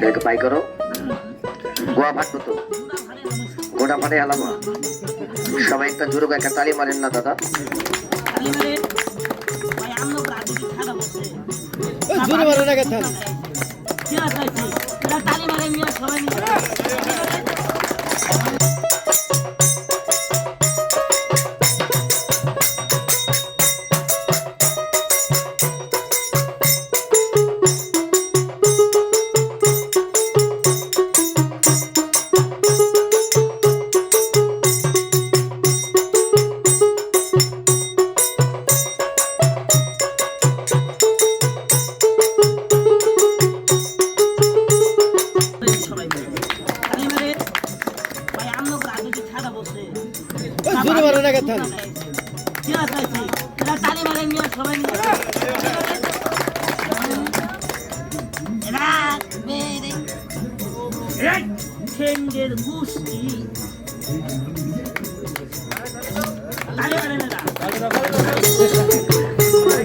দেখে পাই করো। গোয়া ভাট তো গোটা ফাটে আলামা। সবাই একটা জোরে একটা তালি মারেন না দাদা। জোরে মারেন কথা তালি এরা মেরে ঠেঙ্গের গুষ্টি তালি মারে না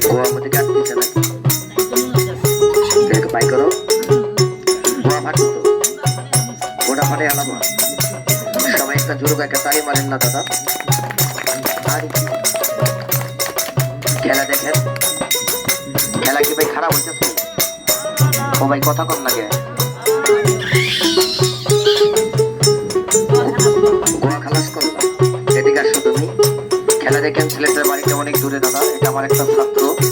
গোয়ার মধ্যে কাট দিচ্ছে না পাই করো গোয়া ফাটবো গোটা ফাটে আলামা সবাই একটা জোরে একটা তালি মারেন না দাদা খেলা দেখেন। খেলা কি ভাই খারাপ হইতেছে? ও কথা কম লাগে তুমি। খেলা দেখেন ছেলেটার বাড়িতে অনেক দূরে, দাদা। এটা আমার একটা ছাত্র।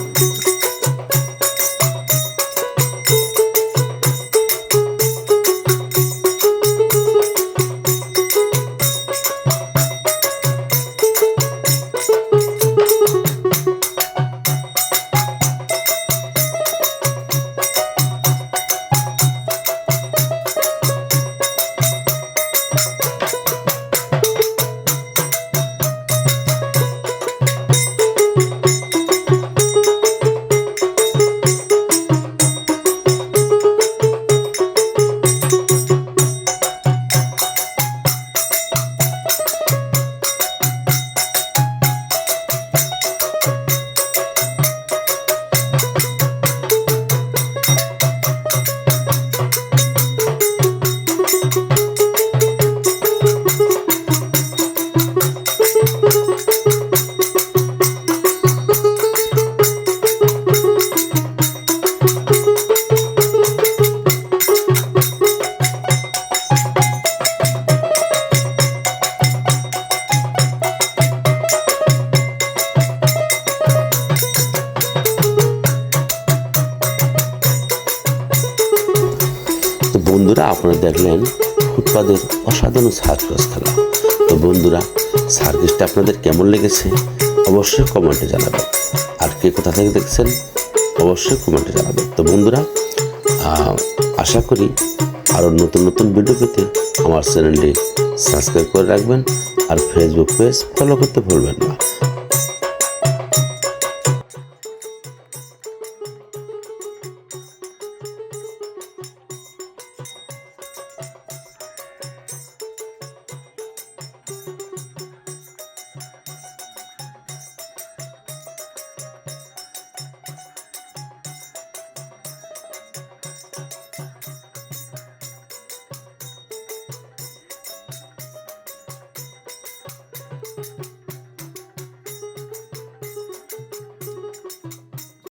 বন্ধুরা, আপনারা দেখলেন ফুটপাদের অসাধারণ সার্কাস খেলা তো বন্ধুরা, সার্কাসটা আপনাদের কেমন লেগেছে অবশ্যই কমেন্টে জানাবেন। আর কে কোথা থেকে দেখছেন, অবশ্যই কমেন্টে জানাবেন। তো বন্ধুরা আশা করি আরও নতুন নতুন ভিডিও পেতে আমার চ্যানেলটি সাবস্ক্রাইব করে রাখবেন আর ফেসবুক পেজ ফলো করতে ভুলবেন না।